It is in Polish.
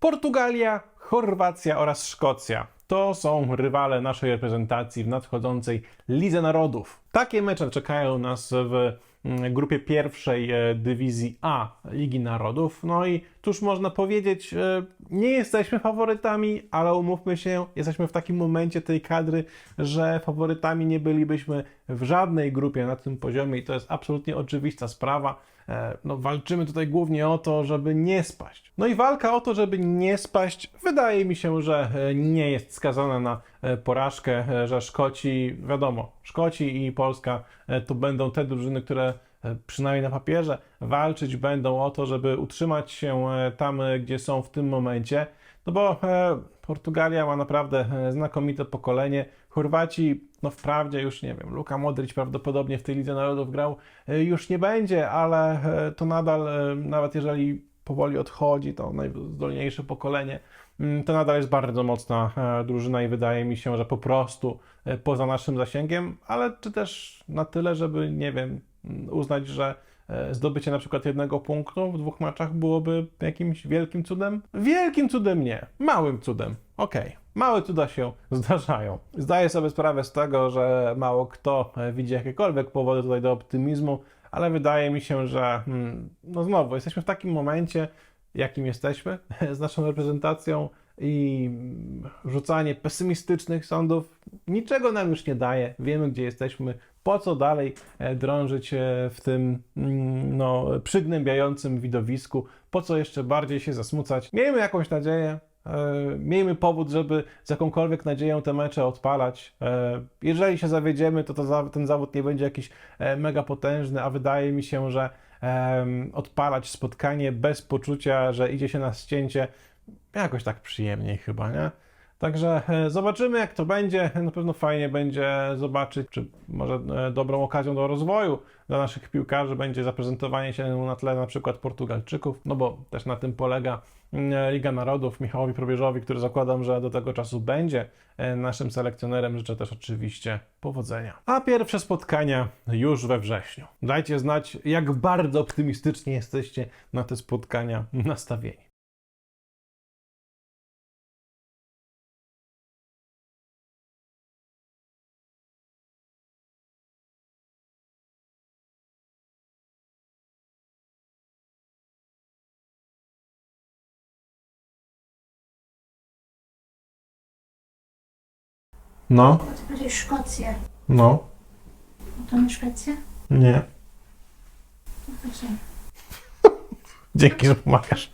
Portugalia, Chorwacja oraz Szkocja. To są rywale naszej reprezentacji w nadchodzącej Lidze Narodów. Takie mecze czekają nas w grupie pierwszej e, dywizji A Ligi Narodów. No i cóż można powiedzieć, e, nie jesteśmy faworytami, ale umówmy się, jesteśmy w takim momencie tej kadry, że faworytami nie bylibyśmy w żadnej grupie na tym poziomie i to jest absolutnie oczywista sprawa. E, No, walczymy tutaj głównie o to, żeby nie spaść. No i walka o to, żeby nie spaść, wydaje mi się, że nie jest skazana na porażkę, e, że Szkoci, wiadomo, Szkoci i Polska e, to będą te drużyny, które e, przynajmniej na papierze walczyć będą o to, żeby utrzymać się e, tam, e, gdzie są w tym momencie. No bo e, Portugalia ma naprawdę e, znakomite pokolenie. Chorwaci, no wprawdzie już nie wiem, Luka Modric prawdopodobnie w tej Lidze Narodów grał e, już nie będzie, ale e, to nadal, e, nawet jeżeli powoli odchodzi to najzdolniejsze pokolenie, mm, to nadal jest bardzo mocna e, drużyna i wydaje mi się, że po prostu e, poza naszym zasięgiem, ale czy też na tyle, żeby, nie wiem, mm, uznać, że e, zdobycie na przykład jednego punktu w dwóch meczach byłoby jakimś wielkim cudem? Wielkim cudem nie, małym cudem. Okej, małe cuda się zdarzają. Zdaję sobie sprawę z tego, że mało kto widzi jakiekolwiek powody tutaj do optymizmu, ale wydaje mi się, że mm, no znowu jesteśmy w takim momencie, jakim jesteśmy z naszą reprezentacją i mm, rzucanie pesymistycznych sądów niczego nam już nie daje. Wiemy, gdzie jesteśmy. Po co dalej e, drążyć e, w tym mm, no, przygnębiającym widowisku? Po co jeszcze bardziej się zasmucać? Miejmy jakąś nadzieję. E, Miejmy powód, żeby z jakąkolwiek nadzieją te mecze odpalać. E, Jeżeli się zawiedziemy, to, to ten zawód nie będzie jakiś e, mega potężny, a wydaje mi się, że odpalać spotkanie bez poczucia, że idzie się na ścięcie, jakoś tak przyjemniej chyba, nie? Także e, zobaczymy, jak to będzie. Na pewno fajnie będzie zobaczyć, czy może e, dobrą okazją do rozwoju dla naszych piłkarzy będzie zaprezentowanie się na tle na przykład Portugalczyków, no bo też na tym polega mm, Liga Narodów. Michałowi Probierzowi, który zakładam, że do tego czasu będzie e, naszym selekcjonerem, życzę też oczywiście powodzenia. A pierwsze spotkania już we wrześniu. Dajcie znać, jak bardzo optymistycznie jesteście na te spotkania nastawieni. No, ty powiedziałeś Szkocję. no, No to nie Szwecja? nie. To co? Dzięki, że pomagasz.